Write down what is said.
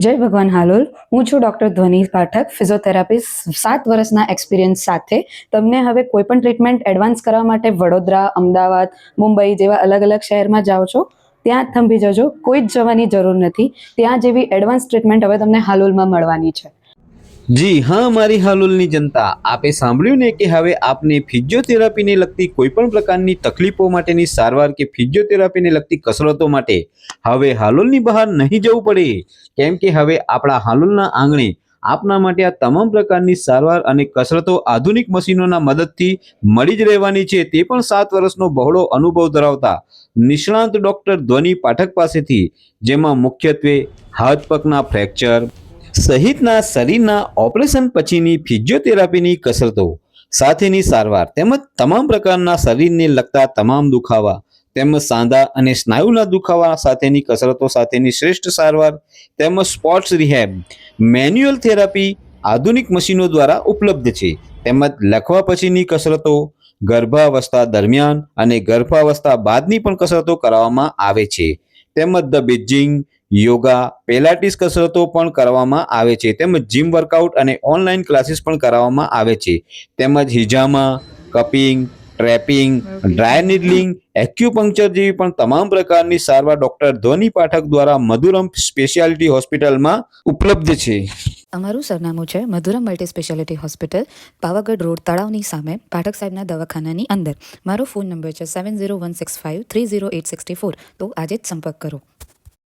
જય ભગવાન હાલોલ. હું છું ડૉક્ટર ધ્વનિ પાઠક, ફિઝિયોથેરાપિસ્ટ, સાત વર્ષના એક્સપિરિયન્સ સાથે. તમને હવે કોઈ પણ ટ્રીટમેન્ટ એડવાન્સ કરવા માટે વડોદરા, અમદાવાદ, મુંબઈ જેવા અલગ અલગ શહેરમાં જાઓ છો, ત્યાં જ થંભી જજો. કોઈ જ જવાની જરૂર નથી. ત્યાં જેવી એડવાન્સ ટ્રીટમેન્ટ હવે તમને હાલોલમાં મળવાની છે. જી, હા, મારી હાલોલની જનતા, આપે સાંભળ્યું ને કે હવે આપને ફિઝિયોથેરાપીને લગતી કોઈ પણ પ્રકારની તકલીફો માટેની સારવાર કે ફિઝિયોથેરાપીને લગતી કસરતો માટે હવે હાલોલની બહાર નહીં જવું પડે. કેમ કે હવે આપણા હાલોલના આંગણે આપના માટે આ તમામ પ્રકારની સારવાર અને કસરતો આધુનિક મશીનોના મદદથી મળી જ રહેવાની છે, તે પણ સાત વર્ષનો બહોળો અનુભવ ધરાવતા નિષ્ણાંત ડોક્ટર ધ્વનિ પાઠક પાસેથી, જેમાં મુખ્યત્વે હાથ પગના ફ્રેક્ચર સહિતના શરીરના ઓપરેશન પછીની ફિઝિયોથેરાપીની કસરતો, સાથેની સારવાર તેમજ તમામ પ્રકારના શરીરને લગતા તમામ દુખાવા તેમજ સાંધા અને સ્નાયુના દુખાવા સાથેની કસરતો સાથેની શ્રેષ્ઠ સારવાર તેમજ સ્પોર્ટ્સ રિહેબ મેન્યુઅલ થેરાપી આધુનિક મશીનો દ્વારા ઉપલબ્ધ છે. તેમજ લખવા પછીની કસરતો, ગર્ભાવસ્થા દરમિયાન અને ગર્ભાવસ્થા બાદની પણ કસરતો કરવામાં આવે છે. તેમજ ધ બેજિંગ યોગા. પેલાટીસ કસરતો પણ કરવામાં આવે છે. તેમજ જીમ વર્કઆઉટ અને ઓનલાઈન ક્લાસીસ પણ કરાવવામાં આવે છે. તેમજ હિજામા cupping taping dry needling acupuncture જેવી પણ તમામ પ્રકારની સારવાર ડોક્ટર ધ્વની પાઠક દ્વારા મધુરમ સ્પેશિયાલિટી હોસ્પિટલમાં ઉપલબ્ધ છે. અમારું સરનામું છે Madhuram multi speciality hospital, Pavagadh road, તળાવની સામે, પાઠક સાહેબના દવાખાનાની અંદર. મારો ફોન નંબર છે seven zero one six five three zero eight sixty four. તો આજે જ સંપર્ક કરો.